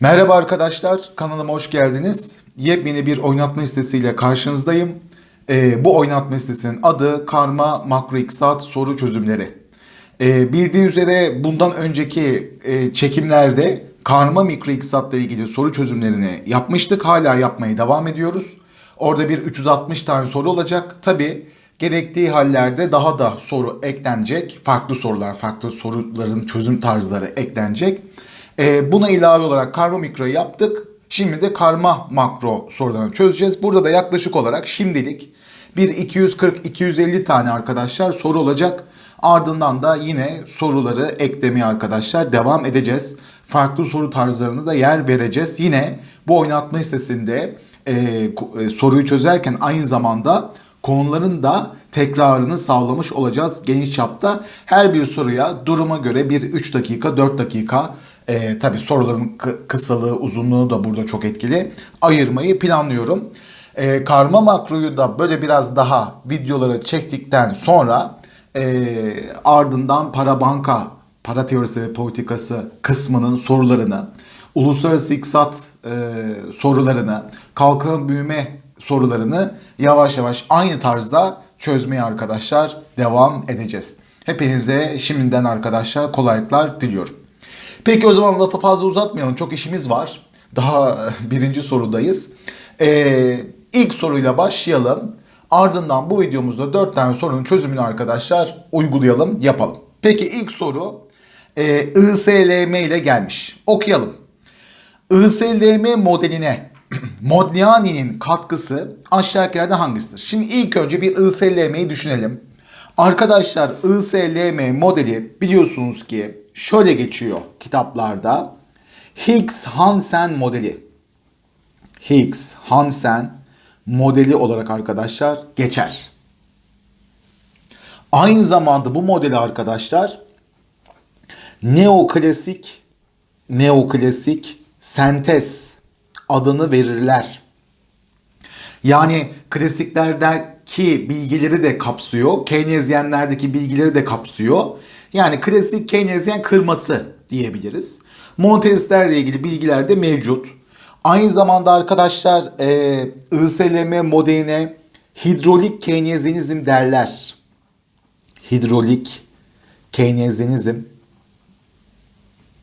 Merhaba arkadaşlar, kanalıma hoş geldiniz. Yepyeni bir oynatma listesiyle karşınızdayım. Ee, bu oynatma listesinin adı Karma Makro İktisat Soru Çözümleri. Ee, bildiğiniz üzere bundan önceki e, çekimlerde karma mikro iktisatla ilgili soru çözümlerini yapmıştık. Hala yapmaya devam ediyoruz. Orada bir 360 tane soru olacak. Tabi gerektiği hallerde daha da soru eklenecek. Farklı sorular, farklı soruların çözüm tarzları eklenecek. Ee, buna ilave olarak karma mikroyu yaptık. Şimdi de karma makro sorularını çözeceğiz. Burada da yaklaşık olarak şimdilik bir 240-250 tane arkadaşlar soru olacak. Ardından da yine soruları eklemeye arkadaşlar devam edeceğiz. Farklı soru tarzlarına da yer vereceğiz. Yine bu oynatma listesinde e, e, soruyu çözerken aynı zamanda konuların da tekrarını sağlamış olacağız geniş çapta. Her bir soruya duruma göre bir 3 dakika 4 dakika e, tabi soruların kı- kısalığı uzunluğu da burada çok etkili ayırmayı planlıyorum. E, karma makroyu da böyle biraz daha videoları çektikten sonra e, ardından para banka para teorisi ve politikası kısmının sorularını uluslararası iktisat e, sorularını kalkınma büyüme sorularını yavaş yavaş aynı tarzda çözmeye arkadaşlar devam edeceğiz. Hepinize şimdiden arkadaşlar kolaylıklar diliyorum. Peki o zaman lafı fazla uzatmayalım. Çok işimiz var. Daha birinci sorudayız. Ee, ilk soruyla başlayalım. Ardından bu videomuzda dört tane sorunun çözümünü arkadaşlar uygulayalım, yapalım. Peki ilk soru e, ISLM ile gelmiş. Okuyalım. ISLM modeline Modigliani'nin katkısı aşağıdakilerden hangisidir? Şimdi ilk önce bir ISLM'yi düşünelim. Arkadaşlar ISLM modeli biliyorsunuz ki şöyle geçiyor kitaplarda. Higgs-Hansen modeli. Higgs-Hansen modeli olarak arkadaşlar geçer. Aynı zamanda bu modeli arkadaşlar neoklasik neoklasik sentez adını verirler. Yani klasiklerdeki bilgileri de kapsıyor. Keynesyenlerdeki bilgileri de kapsıyor. Yani klasik Keynesyen kırması diyebiliriz. Monteistlerle ilgili bilgiler de mevcut. Aynı zamanda arkadaşlar e, ISLM modeline hidrolik Keynesyenizm derler. Hidrolik Keynesyenizm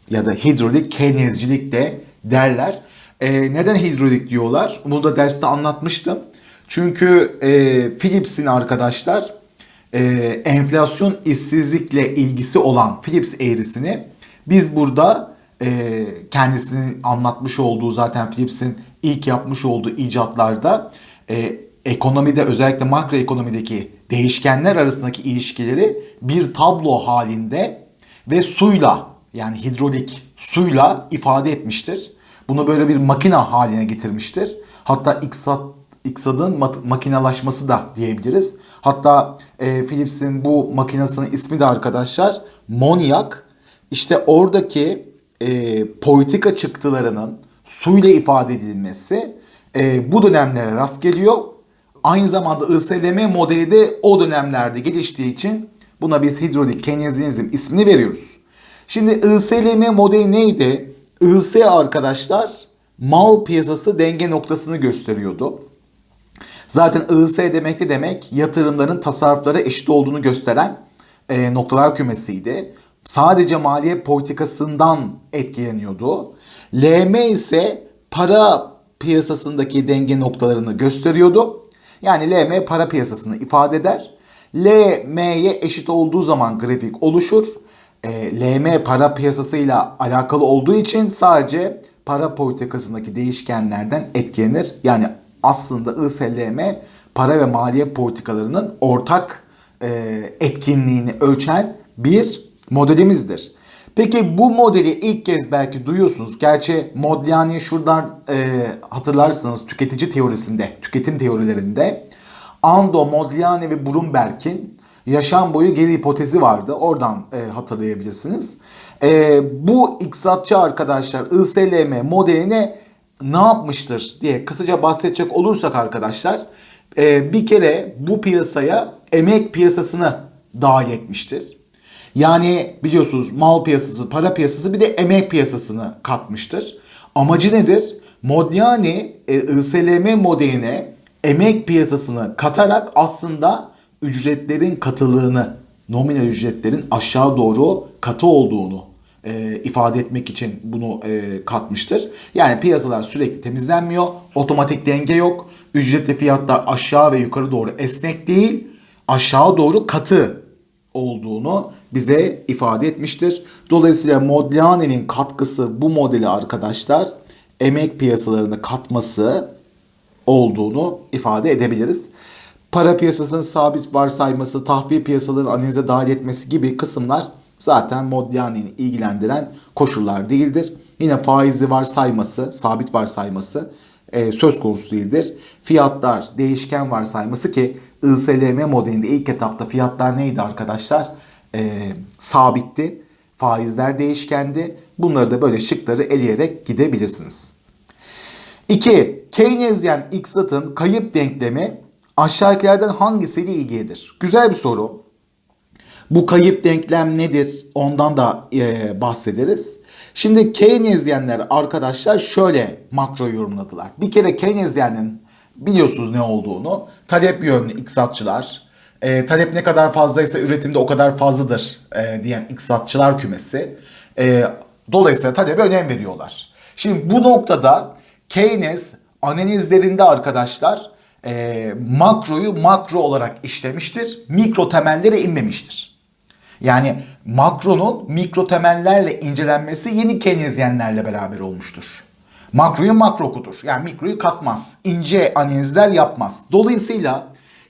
ya da hidrolik Keynescilik de derler. Ee, neden hidrolik diyorlar? Bunu da derste anlatmıştım. Çünkü e, Philips'in arkadaşlar e, enflasyon işsizlikle ilgisi olan Philips eğrisini biz burada e, kendisinin anlatmış olduğu zaten Philips'in ilk yapmış olduğu icatlarda e, ekonomide özellikle makroekonomideki değişkenler arasındaki ilişkileri bir tablo halinde ve suyla yani hidrolik suyla ifade etmiştir. Bunu böyle bir makina haline getirmiştir. Hatta iktisat, iktisadın makinalaşması da diyebiliriz. Hatta e, Philips'in bu makinasının ismi de arkadaşlar Moniac. İşte oradaki e, politika çıktılarının suyla ifade edilmesi e, bu dönemlere rast geliyor. Aynı zamanda ISLM modeli de o dönemlerde geliştiği için buna biz hidrolik keynezyenizm ismini veriyoruz. Şimdi ISLM modeli neydi? IS arkadaşlar mal piyasası denge noktasını gösteriyordu. Zaten IS demek ne demek? Yatırımların tasarruflara eşit olduğunu gösteren e, noktalar kümesiydi. Sadece maliye politikasından etkileniyordu. LM ise para piyasasındaki denge noktalarını gösteriyordu. Yani LM para piyasasını ifade eder. LM'ye eşit olduğu zaman grafik oluşur. E, LM para piyasasıyla alakalı olduğu için sadece para politikasındaki değişkenlerden etkilenir. Yani aslında ISLM para ve maliye politikalarının ortak e, etkinliğini ölçen bir modelimizdir. Peki bu modeli ilk kez belki duyuyorsunuz. Gerçi Modigliani şuradan e, hatırlarsınız tüketici teorisinde, tüketim teorilerinde Ando, Modigliani ve Brumberg'in yaşam boyu geri hipotezi vardı. Oradan e, hatırlayabilirsiniz. E, bu iktisatçı arkadaşlar ISLM modeline ne yapmıştır diye kısaca bahsedecek olursak arkadaşlar e, bir kere bu piyasaya emek piyasasını dahil etmiştir. Yani biliyorsunuz mal piyasası, para piyasası bir de emek piyasasını katmıştır. Amacı nedir? Modiani e, ISLM modeline emek piyasasını katarak aslında ücretlerin katılığını, nominal ücretlerin aşağı doğru katı olduğunu e, ifade etmek için bunu e, katmıştır. Yani piyasalar sürekli temizlenmiyor, otomatik denge yok, ücretli fiyatlar aşağı ve yukarı doğru esnek değil, aşağı doğru katı olduğunu bize ifade etmiştir. Dolayısıyla Modigliani'nin katkısı bu modeli arkadaşlar emek piyasalarını katması olduğunu ifade edebiliriz. Para piyasasının sabit varsayması, tahvil piyasalarının analize dahil etmesi gibi kısımlar zaten Modigliani'ni ilgilendiren koşullar değildir. Yine faizli varsayması, sabit varsayması e, söz konusu değildir. Fiyatlar değişken varsayması ki ISLM modelinde ilk etapta fiyatlar neydi arkadaşlar? E, sabitti. Faizler değişkendi. Bunları da böyle şıkları eleyerek gidebilirsiniz. 2. Keynesyen iktisatın kayıp denklemi aşağıdakilerden hangisiyle ilgilidir? Güzel bir soru. Bu kayıp denklem nedir? Ondan da e, bahsederiz. Şimdi Keynesyenler arkadaşlar şöyle makro yorumladılar. Bir kere Keynesyen'in biliyorsunuz ne olduğunu. Talep yönlü iktisatçılar, e, talep ne kadar fazlaysa üretimde o kadar fazladır e, diyen iktisatçılar kümesi. E, dolayısıyla talebe önem veriyorlar. Şimdi bu noktada Keynes analizlerinde arkadaşlar e, makroyu makro olarak işlemiştir. Mikro temellere inmemiştir. Yani makronun mikro temellerle incelenmesi yeni Keynesyenlerle beraber olmuştur. Makroyu makro okutur. Yani mikroyu katmaz. ince analizler yapmaz. Dolayısıyla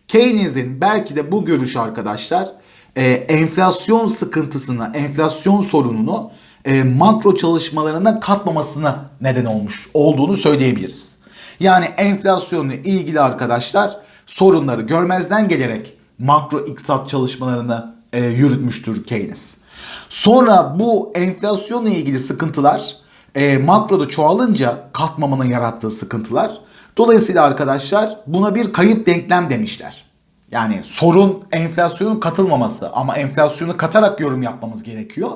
Keynes'in belki de bu görüş arkadaşlar e, enflasyon sıkıntısına, enflasyon sorununu e, makro çalışmalarına katmamasına neden olmuş olduğunu söyleyebiliriz. Yani enflasyonla ilgili arkadaşlar sorunları görmezden gelerek makro iktisat çalışmalarını e, yürütmüştür Keynes. Sonra bu enflasyonla ilgili sıkıntılar e, makroda çoğalınca katmamanın yarattığı sıkıntılar. Dolayısıyla arkadaşlar buna bir kayıp denklem demişler. Yani sorun enflasyonun katılmaması ama enflasyonu katarak yorum yapmamız gerekiyor.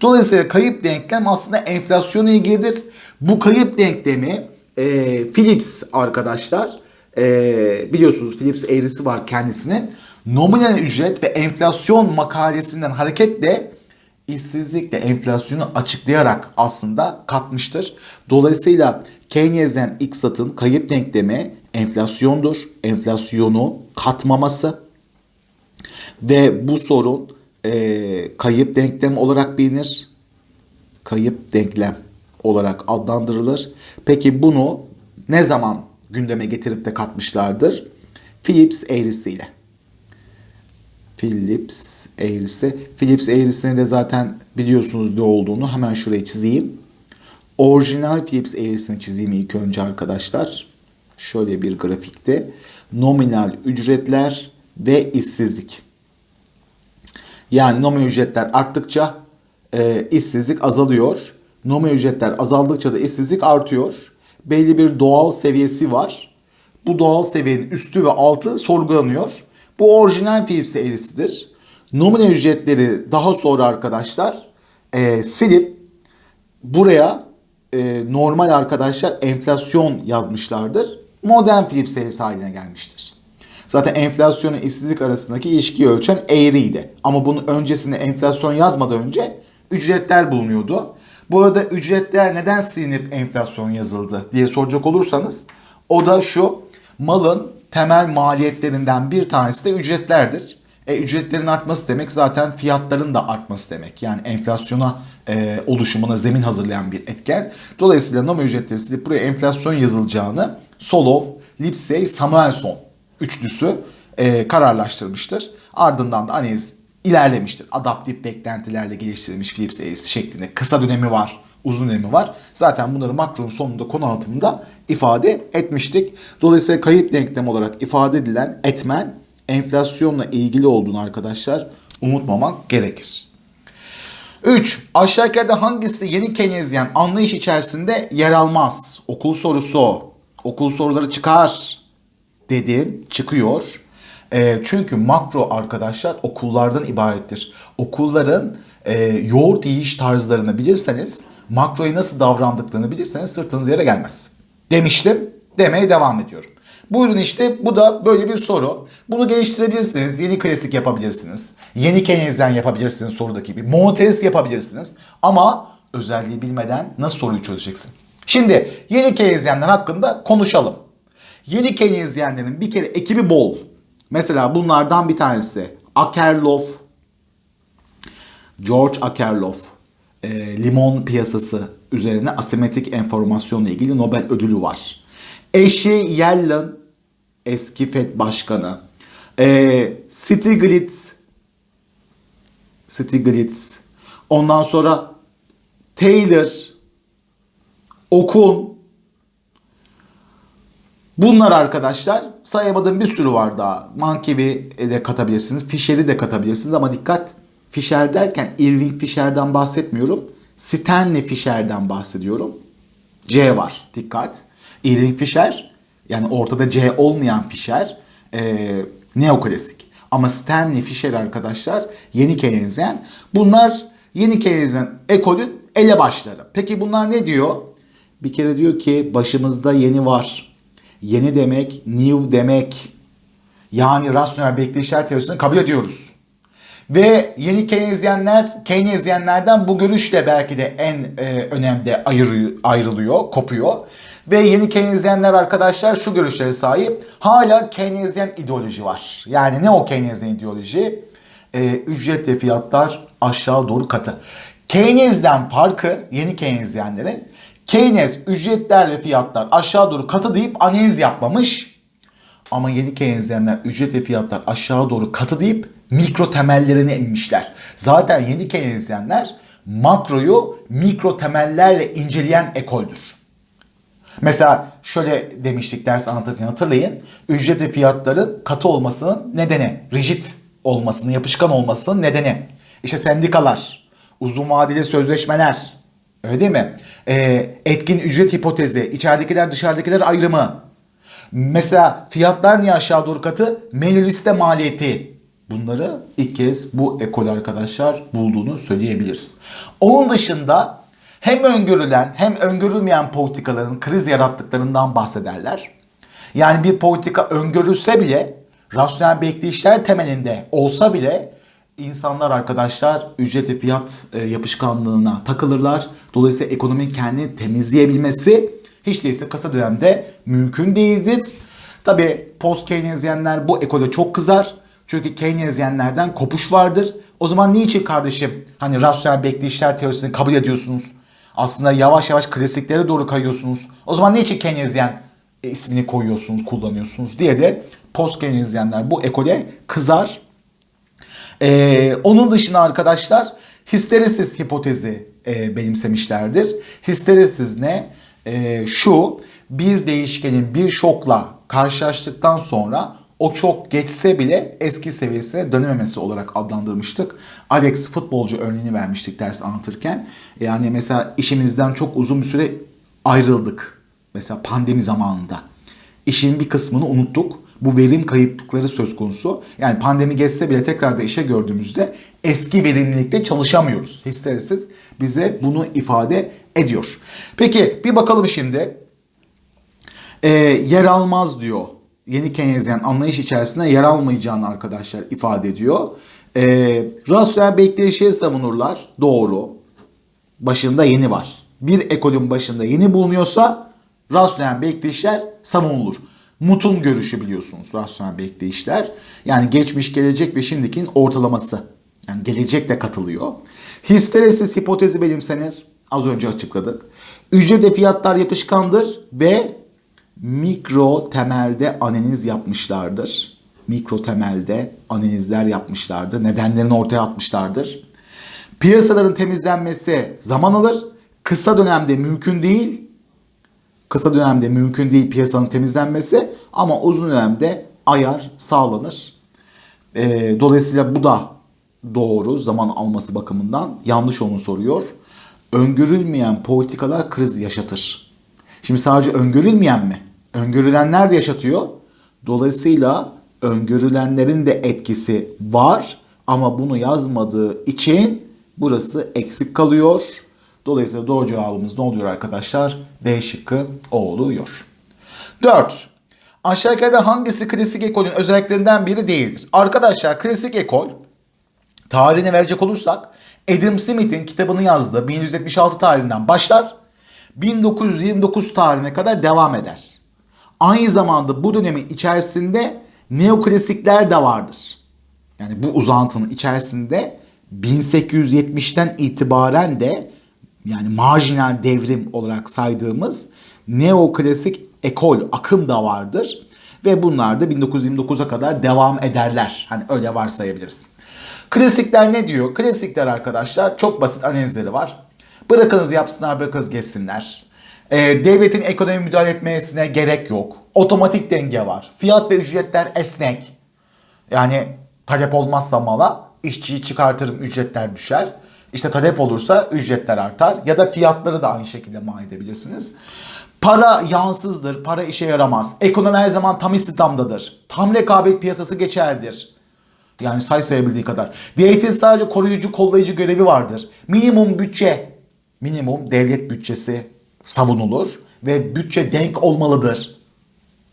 Dolayısıyla kayıp denklem aslında enflasyonla ilgilidir. Bu kayıp denklemi e, Philips arkadaşlar e, biliyorsunuz Philips eğrisi var kendisinin. Nominal ücret ve enflasyon makalesinden hareketle işsizlikle enflasyonu açıklayarak aslında katmıştır. Dolayısıyla Keynesyen iktisatın kayıp denklemi enflasyondur. Enflasyonu katmaması ve bu sorun e, kayıp denklem olarak bilinir. Kayıp denklem olarak adlandırılır. Peki bunu ne zaman gündeme getirip de katmışlardır? Philips eğrisiyle. Philips eğrisi. Philips eğrisini de zaten biliyorsunuz ne olduğunu hemen şuraya çizeyim. Orijinal Philips eğrisini çizeyim ilk önce arkadaşlar. Şöyle bir grafikte. Nominal ücretler ve işsizlik. Yani nominal ücretler arttıkça e, işsizlik azalıyor. Nominal ücretler azaldıkça da işsizlik artıyor. Belli bir doğal seviyesi var. Bu doğal seviyenin üstü ve altı sorgulanıyor. Bu orijinal Philips eğrisidir. Nominal ücretleri daha sonra arkadaşlar e, silip buraya e, normal arkadaşlar enflasyon yazmışlardır. Modern Philips eğrisi haline gelmiştir. Zaten enflasyonun işsizlik arasındaki ilişkiyi ölçen eğriydi. Ama bunun öncesinde enflasyon yazmadan önce ücretler bulunuyordu. Bu arada ücretler neden silinip enflasyon yazıldı diye soracak olursanız o da şu malın temel maliyetlerinden bir tanesi de ücretlerdir. E, ücretlerin artması demek zaten fiyatların da artması demek. Yani enflasyona e, oluşumuna zemin hazırlayan bir etken. Dolayısıyla NAMA ücretleri silip buraya enflasyon yazılacağını Solov, Lipsey, Samuelson üçlüsü e, kararlaştırmıştır. Ardından da analiz ilerlemiştir. Adaptif beklentilerle geliştirilmiş Philips eğrisi şeklinde kısa dönemi var uzun dönemi var. Zaten bunları makronun sonunda konu anlatımında ifade etmiştik. Dolayısıyla kayıp denklem olarak ifade edilen etmen enflasyonla ilgili olduğunu arkadaşlar unutmamak gerekir. 3. Aşağıdakilerde hangisi yeni Keynesyen anlayış içerisinde yer almaz? Okul sorusu. Okul soruları çıkar dedim. Çıkıyor. E, çünkü makro arkadaşlar okullardan ibarettir. Okulların e, yoğurt yiyiş tarzlarını bilirseniz makroya nasıl davrandıklarını bilirseniz sırtınız yere gelmez. Demiştim, demeye devam ediyorum. Buyurun işte bu da böyle bir soru. Bunu geliştirebilirsiniz. Yeni klasik yapabilirsiniz. Yeni Keynesian yapabilirsiniz sorudaki gibi. Monetarist yapabilirsiniz. Ama özelliği bilmeden nasıl soruyu çözeceksin? Şimdi yeni Keynesianlar hakkında konuşalım. Yeni Keynesianlerin bir kere ekibi bol. Mesela bunlardan bir tanesi Akerlof, George Akerlof, e, limon piyasası üzerine asimetrik enformasyonla ilgili Nobel ödülü var. Eşi Yellen, eski FED başkanı. E, Stiglitz, Stiglitz. Ondan sonra Taylor, Okun. Bunlar arkadaşlar sayamadığım bir sürü var daha. Mankivi de katabilirsiniz. Fisher'i de katabilirsiniz ama dikkat Fisher derken Irving Fisher'den bahsetmiyorum. Stanley Fisher'den bahsediyorum. C var. Dikkat. Irving Fisher yani ortada C olmayan Fisher e, neoklasik. Ama Stanley Fisher arkadaşlar yeni Keynesian. Bunlar yeni Keynesian ekolün elebaşları. Peki bunlar ne diyor? Bir kere diyor ki başımızda yeni var. Yeni demek, new demek. Yani rasyonel bekleyişler teorisini kabul ediyoruz. Ve yeni Keynesyenler, Keynesyenlerden bu görüşle belki de en e, önemli ayrı, ayrılıyor, kopuyor. Ve yeni Keynesyenler arkadaşlar şu görüşlere sahip. Hala Keynesyen ideoloji var. Yani ne o Keynesyen ideoloji? E, ücret ve fiyatlar aşağı doğru katı. Keynes'den farkı yeni Keynesyenlerin Keynes ücretler ve fiyatlar aşağı doğru katı deyip analiz yapmamış. Ama yeni Keynesyenler ücret ve fiyatlar aşağı doğru katı deyip mikro temellerine inmişler. Zaten yeni Keynesyenler makroyu mikro temellerle inceleyen ekoldür. Mesela şöyle demiştik ders anlatırken hatırlayın. Ücret ve fiyatları katı olmasının nedeni, rigid olmasının, yapışkan olmasının nedeni. İşte sendikalar, uzun vadeli sözleşmeler, öyle değil mi? Ee, etkin ücret hipotezi, içeridekiler dışarıdakiler ayrımı. Mesela fiyatlar niye aşağı doğru katı? Menü liste maliyeti. Bunları ilk kez bu ekol arkadaşlar bulduğunu söyleyebiliriz. Onun dışında hem öngörülen hem öngörülmeyen politikaların kriz yarattıklarından bahsederler. Yani bir politika öngörülse bile rasyonel bekleyişler temelinde olsa bile insanlar arkadaşlar ücret fiyat e, yapışkanlığına takılırlar. Dolayısıyla ekonominin kendini temizleyebilmesi hiç değilse kısa dönemde mümkün değildir. Tabi post Keynesyenler bu ekole çok kızar. Çünkü Keynesyenlerden kopuş vardır. O zaman niçin kardeşim hani rasyonel bekleyişler teorisini kabul ediyorsunuz? Aslında yavaş yavaş klasiklere doğru kayıyorsunuz. O zaman niçin Keynesyen e, ismini koyuyorsunuz, kullanıyorsunuz diye de post Keynesyenler bu ekole kızar. Ee, onun dışında arkadaşlar histeresis hipotezi e, benimsemişlerdir. Histeresis ne? E, şu bir değişkenin bir şokla karşılaştıktan sonra o çok geçse bile eski seviyesine dönememesi olarak adlandırmıştık. Alex futbolcu örneğini vermiştik ders anlatırken. Yani mesela işimizden çok uzun bir süre ayrıldık. Mesela pandemi zamanında. İşin bir kısmını unuttuk. Bu verim kayıplıkları söz konusu. Yani pandemi geçse bile tekrar da işe gördüğümüzde eski verimlilikte çalışamıyoruz. Histerisiz bize bunu ifade ediyor. Peki bir bakalım şimdi. Ee, yer almaz diyor yeni Keynesyen anlayış içerisinde yer almayacağını arkadaşlar ifade ediyor. E, rasyonel bekleyişi savunurlar. Doğru. Başında yeni var. Bir ekolün başında yeni bulunuyorsa rasyonel bekleyişler savunulur. Mut'un görüşü biliyorsunuz rasyonel bekleyişler. Yani geçmiş, gelecek ve şimdikinin ortalaması. Yani gelecek de katılıyor. Histeresis hipotezi benimsenir. Az önce açıkladık. Ücret ve fiyatlar yapışkandır ve mikro temelde analiz yapmışlardır. Mikro temelde analizler yapmışlardır. Nedenlerini ortaya atmışlardır. Piyasaların temizlenmesi zaman alır. Kısa dönemde mümkün değil. Kısa dönemde mümkün değil piyasanın temizlenmesi ama uzun dönemde ayar sağlanır. E, dolayısıyla bu da doğru zaman alması bakımından yanlış onu soruyor. Öngörülmeyen politikalar kriz yaşatır. Şimdi sadece öngörülmeyen mi? öngörülenler de yaşatıyor. Dolayısıyla öngörülenlerin de etkisi var ama bunu yazmadığı için burası eksik kalıyor. Dolayısıyla doğru cevabımız ne oluyor arkadaşlar? D şıkkı o oluyor. 4. Aşağıdaki hangisi klasik ekolün özelliklerinden biri değildir? Arkadaşlar klasik ekol tarihini verecek olursak Adam Smith'in kitabını yazdığı 1176 tarihinden başlar 1929 tarihine kadar devam eder. Aynı zamanda bu dönemin içerisinde neoklasikler de vardır. Yani bu uzantının içerisinde 1870'ten itibaren de yani marjinal devrim olarak saydığımız neoklasik ekol, akım da vardır. Ve bunlar da 1929'a kadar devam ederler. Hani öyle varsayabiliriz. Klasikler ne diyor? Klasikler arkadaşlar çok basit analizleri var. Bırakınız yapsınlar, bırakınız geçsinler. Ee, devletin ekonomi müdahale etmesine gerek yok. Otomatik denge var. Fiyat ve ücretler esnek. Yani talep olmazsa mala işçiyi çıkartırım ücretler düşer. İşte talep olursa ücretler artar ya da fiyatları da aynı şekilde mal edebilirsiniz. Para yansızdır, para işe yaramaz. Ekonomi her zaman tam istihdamdadır. Tam rekabet piyasası geçerlidir. Yani say sayabildiği kadar. Devletin sadece koruyucu, kollayıcı görevi vardır. Minimum bütçe, minimum devlet bütçesi savunulur ve bütçe denk olmalıdır.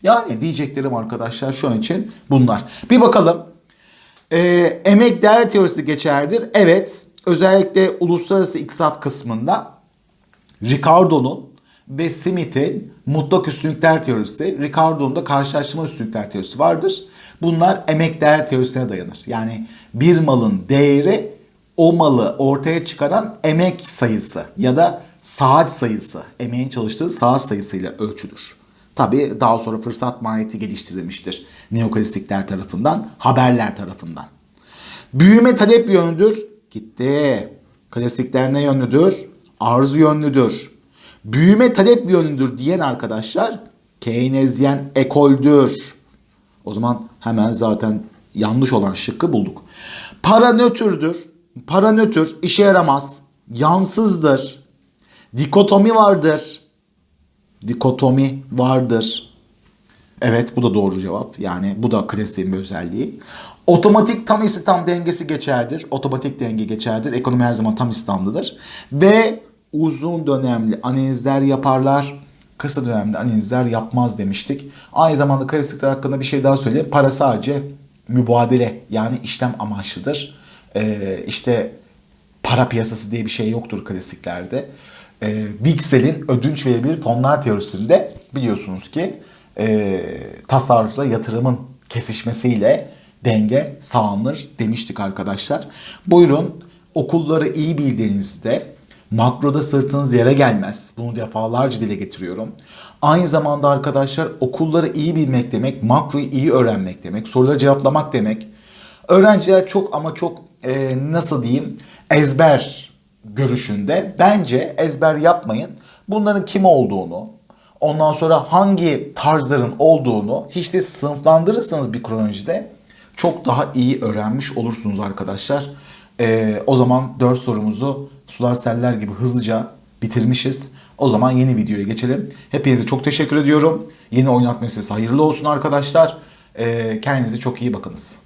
Yani diyeceklerim arkadaşlar şu an için bunlar. Bir bakalım. Ee, emek değer teorisi geçerlidir. Evet. Özellikle uluslararası iktisat kısmında Ricardo'nun ve Smith'in mutlak üstünlükler teorisi, Ricardo'nun da karşılaştırma üstünlükler teorisi vardır. Bunlar emek değer teorisine dayanır. Yani bir malın değeri o malı ortaya çıkaran emek sayısı ya da saat sayısı, emeğin çalıştığı saat sayısıyla ölçülür. Tabi daha sonra fırsat mahiyeti geliştirilmiştir. Neoklasikler tarafından, haberler tarafından. Büyüme talep yönlüdür. Gitti. Klasikler ne yönlüdür? Arzu yönlüdür. Büyüme talep yönlüdür diyen arkadaşlar Keynesyen ekoldür. O zaman hemen zaten yanlış olan şıkkı bulduk. Para nötrdür. Para nötr, işe yaramaz. Yansızdır. Dikotomi vardır. Dikotomi vardır. Evet bu da doğru cevap. Yani bu da klasiğin bir özelliği. Otomatik tam istihdam dengesi geçerdir. Otomatik denge geçerdir. Ekonomi her zaman tam istihdamlıdır. Ve uzun dönemli analizler yaparlar. Kısa dönemli analizler yapmaz demiştik. Aynı zamanda klasikler hakkında bir şey daha söyleyeyim. Para sadece mübadele yani işlem amaçlıdır. Ee, işte para piyasası diye bir şey yoktur klasiklerde. Ee, Wigsel'in ödünç verebilir fonlar teorisinde biliyorsunuz ki e, tasarrufla yatırımın kesişmesiyle denge sağlanır demiştik arkadaşlar. Buyurun okulları iyi bildiğinizde makroda sırtınız yere gelmez. Bunu defalarca dile getiriyorum. Aynı zamanda arkadaşlar okulları iyi bilmek demek, makroyu iyi öğrenmek demek, soruları cevaplamak demek. Öğrenciler çok ama çok e, nasıl diyeyim ezber görüşünde bence ezber yapmayın. Bunların kim olduğunu, ondan sonra hangi tarzların olduğunu hiç de sınıflandırırsanız bir kronolojide çok daha iyi öğrenmiş olursunuz arkadaşlar. Ee, o zaman 4 sorumuzu sular seller gibi hızlıca bitirmişiz. O zaman yeni videoya geçelim. Hepinize çok teşekkür ediyorum. Yeni oynatma sesi hayırlı olsun arkadaşlar. Ee, kendinize çok iyi bakınız.